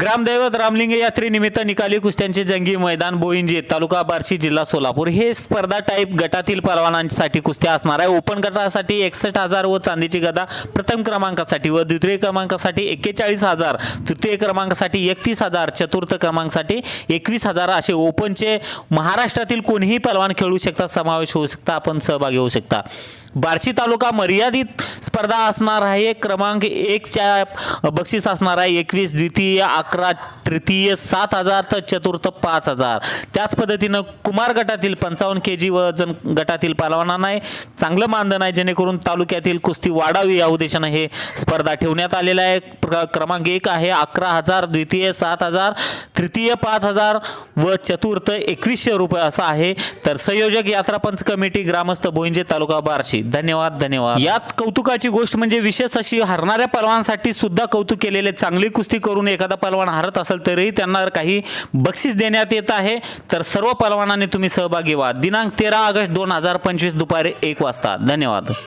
ग्रामदैवत रामलिंग यात्रेनिमित्त निकाली कुस्त्यांचे जंगी मैदान बोईंजे तालुका बार्शी जिल्हा सोलापूर. हे स्पर्धा टाईप गटातील परवानांसाठी कुस्त्या असणार आहे. ओपन गटासाठी एकसष्ट हजार व चांदीची गदा प्रथम क्रमांकासाठी व द्वितीय क्रमांकासाठी एक्केचाळीस हजार तृतीय क्रमांकासाठी एकतीस हजार चतुर्थ क्रमांकासाठी एकवीस हजार असे ओपनचे महाराष्ट्रातील कोणीही पलवान खेळू शकता समावेश होऊ शकता आपण सहभागी होऊ शकता. बार्शी तालुका मर्यादित स्पर्धा असणार आहे. क्रमांक एकच्या बक्षीस असणार आहे. एकवीस द्वितीय अकरा तृतीय सात हजार तर चतुर्थ पाच हजार. त्याच पद्धतीनं कुमार गटातील पंचावन्न के जी वजन गटातील पलवानांना चांगलं मानधन आहे जेणेकरून तालुक्यातील कुस्ती वाढावी या उद्देशानं हे स्पर्धा ठेवण्यात आलेलं आहे. प्र- क्रमांक एक आहे अकरा हजार द्वितीय सात हजार तृतीय पाच हजार व चतुर्थ एकवीसशे रुपये असं आहे. तर संयोजक यात्रा पंच कमिटी ग्रामस्थ भोईंजे तालुका बार्शी. धन्यवाद धन्यवाद. यात कौतुकाची गोष्ट म्हणजे विशेष अशी हरणाऱ्या पलवानांसाठी सुद्धा कौतुक केलेले चांगली कुस्ती करून एखादा पलवान हरत असेल तरीही त्यांना काही बक्षीस देण्यात येत आहे. तर सर्व पलवानांनी तुम्ही सहभागी व्हा. दिनांक तेरा ऑगस्ट दोन हजार पंचवीस दुपारी एक वाजता. धन्यवाद.